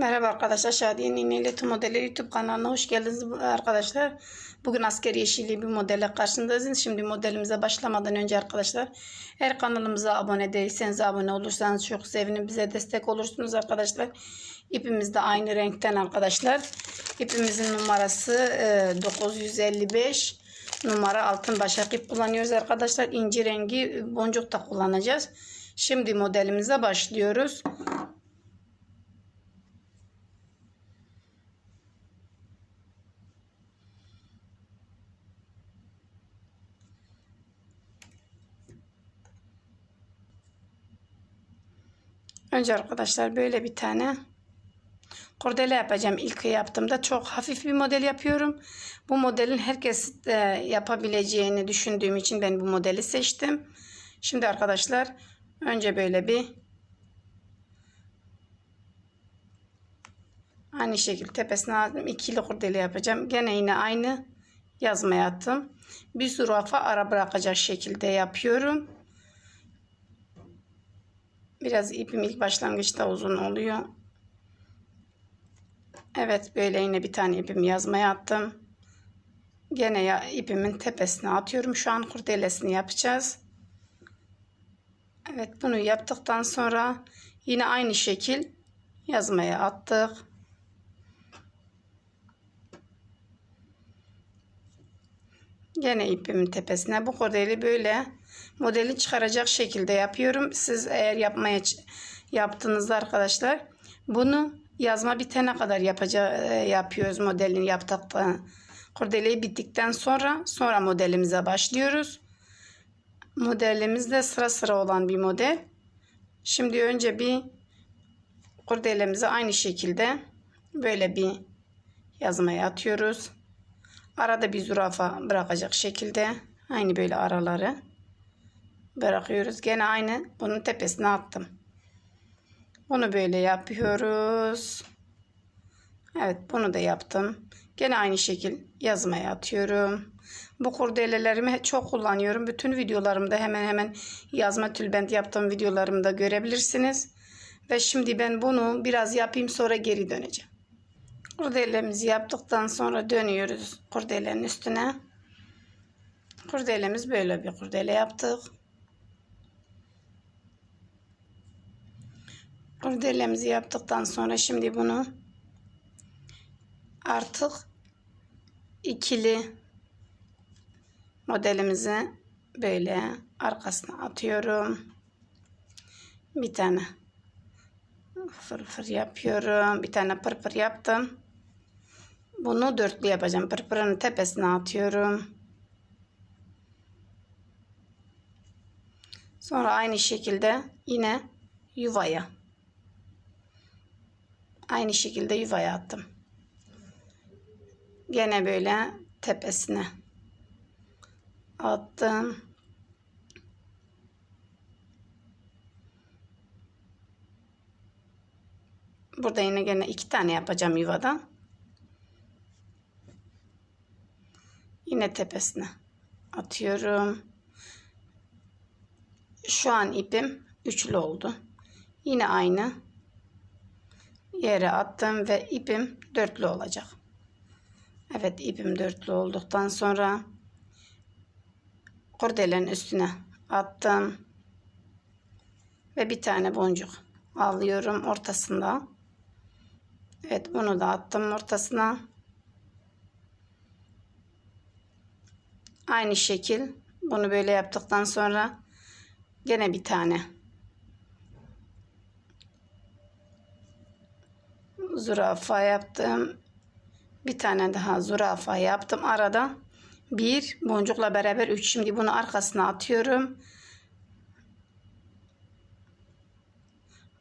Merhaba arkadaşlar. Şadiye Nineli Tüm Modeller YouTube kanalına hoş geldiniz arkadaşlar. Bugün asker yeşili bir modelle karşınızdayız. Şimdi modelimize başlamadan önce arkadaşlar eğer kanalımıza abone değilseniz abone olursanız çok sevinirim. Bize destek olursunuz arkadaşlar. İpimiz de aynı renkten arkadaşlar. İpimizin numarası e, 955 numara altın başak ip kullanıyoruz arkadaşlar. İnci rengi boncuk da kullanacağız. Şimdi modelimize başlıyoruz. Önce arkadaşlar böyle bir tane kurdele yapacağım. İlk yaptığımda çok hafif bir model yapıyorum. Bu modelin herkes de yapabileceğini düşündüğüm için ben bu modeli seçtim. Şimdi arkadaşlar önce böyle bir aynı şekilde tepesine aldım. ikili kurdele yapacağım. Gene yine aynı yazmaya attım. Bir zürafa ara bırakacak şekilde yapıyorum. Biraz ipim ilk başlangıçta uzun oluyor. Evet böyle yine bir tane ipim yazmaya attım. Gene ya, ipimin tepesine atıyorum. Şu an kurdelesini yapacağız. Evet bunu yaptıktan sonra yine aynı şekil yazmaya attık. Gene ipimin tepesine bu kurdeli böyle modeli çıkaracak şekilde yapıyorum. Siz eğer yapmaya yaptığınızda arkadaşlar bunu yazma bitene kadar yapaca, yapıyoruz modelini yaptıktan kurdeleyi bittikten sonra sonra modelimize başlıyoruz. Modelimiz de sıra sıra olan bir model. Şimdi önce bir kurdelemizi aynı şekilde böyle bir yazmaya atıyoruz. Arada bir zürafa bırakacak şekilde aynı böyle araları bırakıyoruz. Gene aynı bunun tepesine attım. Bunu böyle yapıyoruz. Evet bunu da yaptım. Gene aynı şekil yazmaya atıyorum. Bu kurdelelerimi çok kullanıyorum. Bütün videolarımda hemen hemen yazma tülbent yaptığım videolarımda görebilirsiniz. Ve şimdi ben bunu biraz yapayım sonra geri döneceğim. Kurdelemizi yaptıktan sonra dönüyoruz kurdelenin üstüne. Kurdelemiz böyle bir kurdele yaptık. Kurdelemizi yaptıktan sonra şimdi bunu artık ikili modelimizi böyle arkasına atıyorum. Bir tane fırfır yapıyorum. Bir tane pırpır yaptım. Bunu dörtlü yapacağım. Pırpırın tepesine atıyorum. Sonra aynı şekilde yine yuvaya. Aynı şekilde yuvaya attım. Gene böyle tepesine attım. Burada yine gene iki tane yapacağım yuvada. Yine tepesine atıyorum. Şu an ipim üçlü oldu. Yine aynı yere attım ve ipim dörtlü olacak. Evet ipim dörtlü olduktan sonra kurdelerin üstüne attım ve bir tane boncuk alıyorum ortasında. Evet bunu da attım ortasına. Aynı şekil bunu böyle yaptıktan sonra gene bir tane zürafa yaptım. Bir tane daha zürafa yaptım. Arada bir boncukla beraber üç. Şimdi bunu arkasına atıyorum.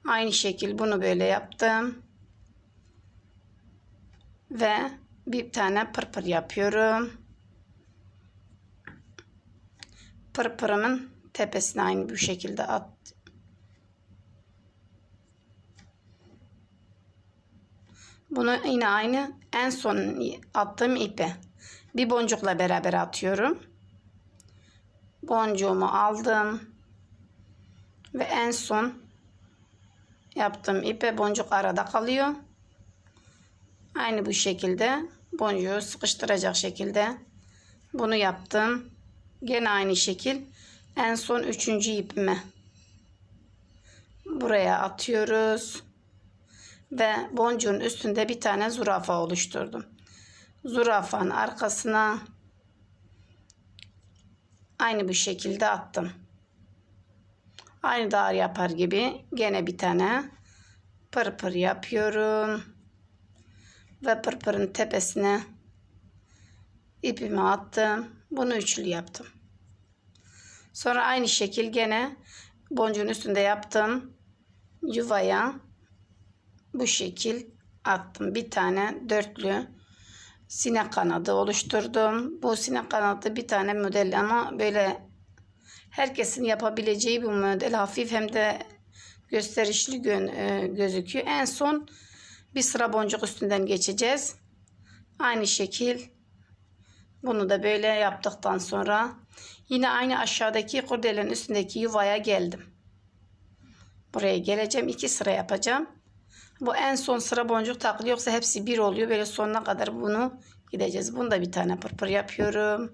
Aynı şekil bunu böyle yaptım. Ve bir tane pırpır yapıyorum. Pırpırımın tepesine aynı bu şekilde at. Bunu yine aynı en son attığım ipe bir boncukla beraber atıyorum. Boncuğumu aldım. Ve en son yaptığım ipe boncuk arada kalıyor. Aynı bu şekilde boncuğu sıkıştıracak şekilde bunu yaptım. Gene aynı şekil en son üçüncü ipimi buraya atıyoruz. Ve boncuğun üstünde bir tane zürafa oluşturdum. Zürafanın arkasına aynı bu şekilde attım. Aynı dağ yapar gibi gene bir tane pırpır yapıyorum. Ve pırpırın tepesine ipimi attım. Bunu üçlü yaptım. Sonra aynı şekil gene boncuğun üstünde yaptım. Yuvaya bu şekil attım. Bir tane dörtlü sinek kanadı oluşturdum. Bu sinek kanadı bir tane model ama böyle herkesin yapabileceği bir model. Hafif hem de gösterişli gö e, gözüküyor. En son bir sıra boncuk üstünden geçeceğiz. Aynı şekil bunu da böyle yaptıktan sonra yine aynı aşağıdaki kurdelenin üstündeki yuvaya geldim. Buraya geleceğim. iki sıra yapacağım. Bu en son sıra boncuk takılı yoksa hepsi bir oluyor. Böyle sonuna kadar bunu gideceğiz. Bunu da bir tane pırpır yapıyorum.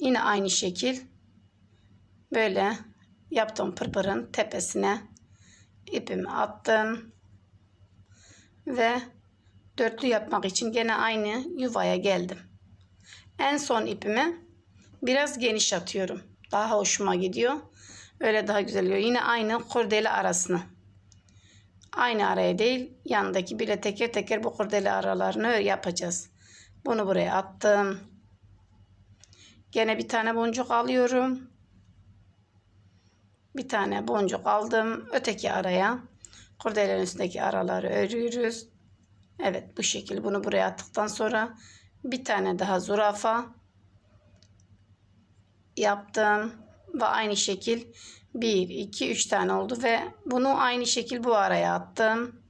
Yine aynı şekil böyle yaptığım pırpırın tepesine ipimi attım. Ve dörtlü yapmak için gene aynı yuvaya geldim. En son ipimi biraz geniş atıyorum. Daha hoşuma gidiyor. Öyle daha güzel oluyor. Yine aynı kurdele arasına. Aynı araya değil yanındaki bile teker teker bu kurdele aralarını yapacağız. Bunu buraya attım. Gene bir tane boncuk alıyorum. Bir tane boncuk aldım. Öteki araya kurdelenin üstündeki araları örüyoruz. Evet bu şekilde bunu buraya attıktan sonra bir tane daha zürafa yaptım ve aynı şekil 1 2 3 tane oldu ve bunu aynı şekil bu araya attım.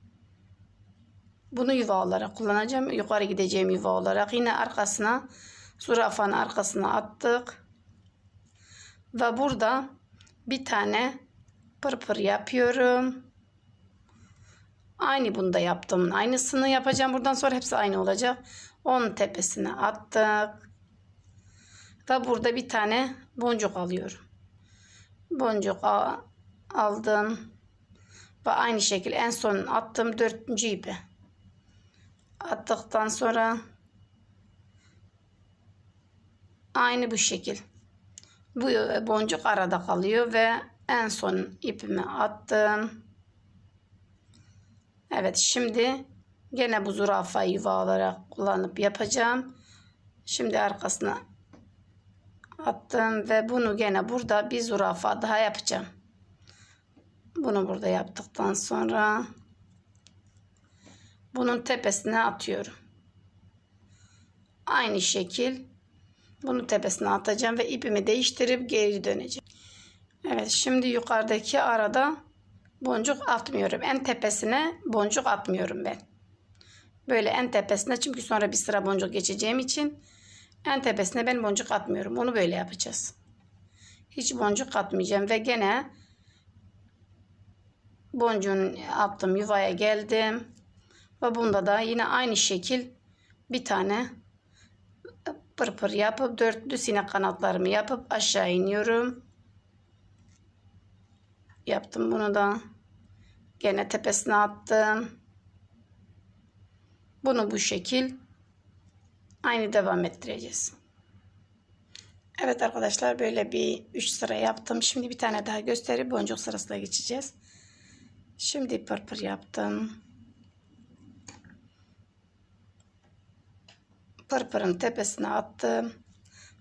Bunu yuva olarak kullanacağım. Yukarı gideceğim yuva olarak. Yine arkasına zürafanın arkasına attık. Ve burada bir tane pırpır yapıyorum. Aynı bunu da yaptım. Aynısını yapacağım. Buradan sonra hepsi aynı olacak. Onun tepesine attık. Ve burada bir tane boncuk alıyorum. Boncuk aldım. Ve aynı şekilde en son attım dördüncü ipi. Attıktan sonra aynı bu şekil. Bu boncuk arada kalıyor ve en son ipimi attım. Evet şimdi gene bu zürafayı yuva olarak kullanıp yapacağım. Şimdi arkasına attım ve bunu gene burada bir zürafa daha yapacağım. Bunu burada yaptıktan sonra bunun tepesine atıyorum. Aynı şekil bunu tepesine atacağım ve ipimi değiştirip geri döneceğim. Evet şimdi yukarıdaki arada boncuk atmıyorum. En tepesine boncuk atmıyorum ben. Böyle en tepesine çünkü sonra bir sıra boncuk geçeceğim için en tepesine ben boncuk atmıyorum. Onu böyle yapacağız. Hiç boncuk atmayacağım ve gene boncuğun attım yuvaya geldim. Ve bunda da yine aynı şekil bir tane pırpır yapıp dörtlü sinek kanatlarımı yapıp aşağı iniyorum. Yaptım bunu da. Gene tepesine attım. Bunu bu şekil aynı devam ettireceğiz. Evet arkadaşlar böyle bir 3 sıra yaptım. Şimdi bir tane daha gösterip boncuk sırasına geçeceğiz. Şimdi pırpır yaptım. Pırpırın tepesine attım.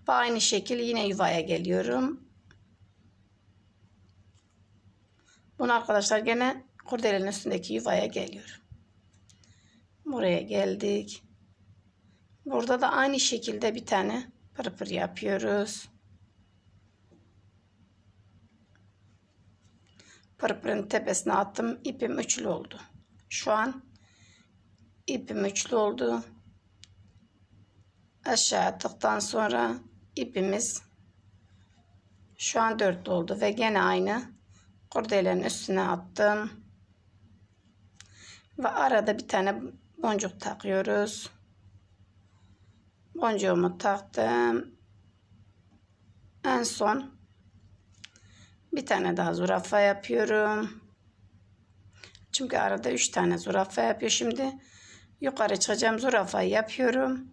Ve aynı şekil yine yuvaya geliyorum. Bunu arkadaşlar gene kurdelenin üstündeki yuvaya geliyorum. Buraya geldik. Burada da aynı şekilde bir tane pırpır yapıyoruz. Pırpırın tepesine attım. İpim üçlü oldu. Şu an ipim üçlü oldu. Aşağı attıktan sonra ipimiz şu an dört oldu ve gene aynı kurdelenin üstüne attım. Ve arada bir tane boncuk takıyoruz. Boncuğumu taktım. En son bir tane daha zürafa yapıyorum. Çünkü arada üç tane zürafa yapıyor. Şimdi yukarı çıkacağım zürafayı yapıyorum.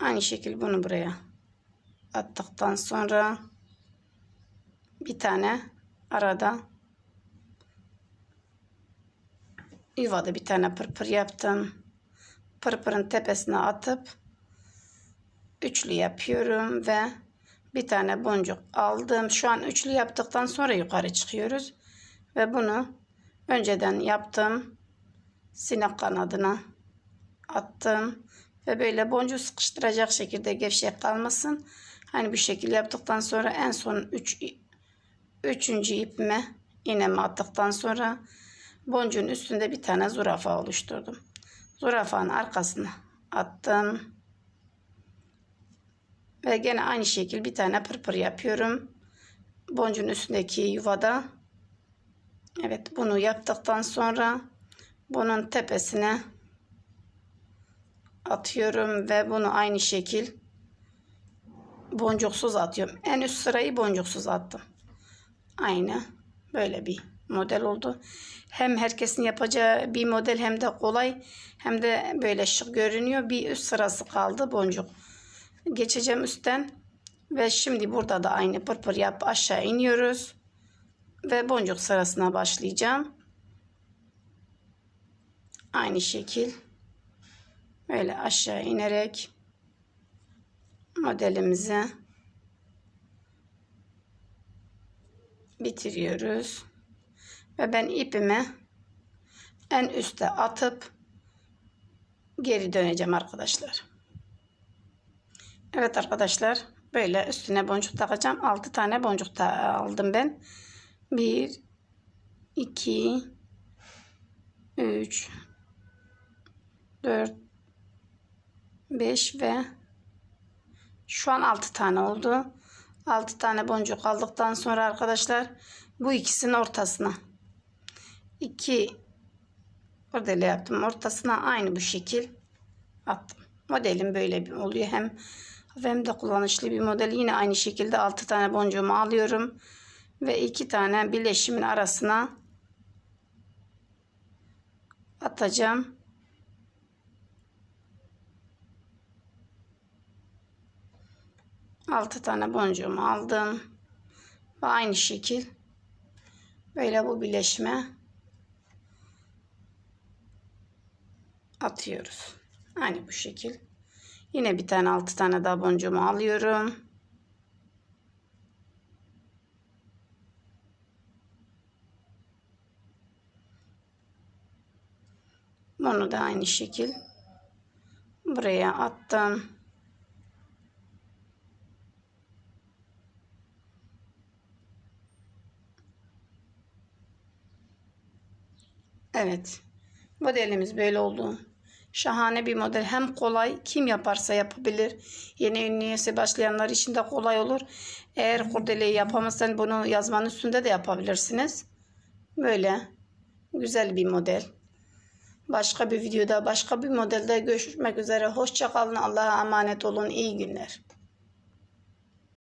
Aynı şekilde bunu buraya attıktan sonra bir tane arada yuvada bir tane pırpır yaptım. Pırpırın tepesine atıp üçlü yapıyorum ve bir tane boncuk aldım. Şu an üçlü yaptıktan sonra yukarı çıkıyoruz. Ve bunu önceden yaptım. Sinek kanadına attım. Ve böyle boncuğu sıkıştıracak şekilde gevşek kalmasın. Hani bu şekilde yaptıktan sonra en son üç, üçüncü ipime iğnemi attıktan sonra boncuğun üstünde bir tane zürafa oluşturdum. Zürafanın arkasına attım. Ve gene aynı şekilde bir tane pırpır yapıyorum. Boncuğun üstündeki yuvada. Evet bunu yaptıktan sonra bunun tepesine atıyorum ve bunu aynı şekil boncuksuz atıyorum. En üst sırayı boncuksuz attım. Aynı böyle bir model oldu. Hem herkesin yapacağı bir model hem de kolay hem de böyle şık görünüyor. Bir üst sırası kaldı boncuk. Geçeceğim üstten ve şimdi burada da aynı pırpır yap aşağı iniyoruz. Ve boncuk sırasına başlayacağım. Aynı şekil böyle aşağı inerek modelimizi bitiriyoruz. Ve ben ipimi en üste atıp geri döneceğim arkadaşlar. Evet arkadaşlar böyle üstüne boncuk takacağım. 6 tane boncuk da aldım ben. 1 2 3 4 5 ve şu an 6 tane oldu. 6 tane boncuk aldıktan sonra arkadaşlar bu ikisinin ortasına 2 kurdele yaptım. Ortasına aynı bu şekil attım. Modelim böyle bir oluyor. Hem hem de kullanışlı bir model. Yine aynı şekilde 6 tane boncuğumu alıyorum. Ve 2 tane bileşimin arasına atacağım. Altı tane boncuğumu aldım. Ve aynı şekil böyle bu bileşime atıyoruz. Aynı bu şekil. Yine bir tane altı tane daha boncuğumu alıyorum. Bunu da aynı şekil buraya attım. Evet. Modelimiz böyle oldu. Şahane bir model. Hem kolay. Kim yaparsa yapabilir. Yeni ünlüyesi başlayanlar için de kolay olur. Eğer kurdeleyi yapamazsan bunu yazmanın üstünde de yapabilirsiniz. Böyle. Güzel bir model. Başka bir videoda, başka bir modelde görüşmek üzere. Hoşçakalın. Allah'a emanet olun. İyi günler.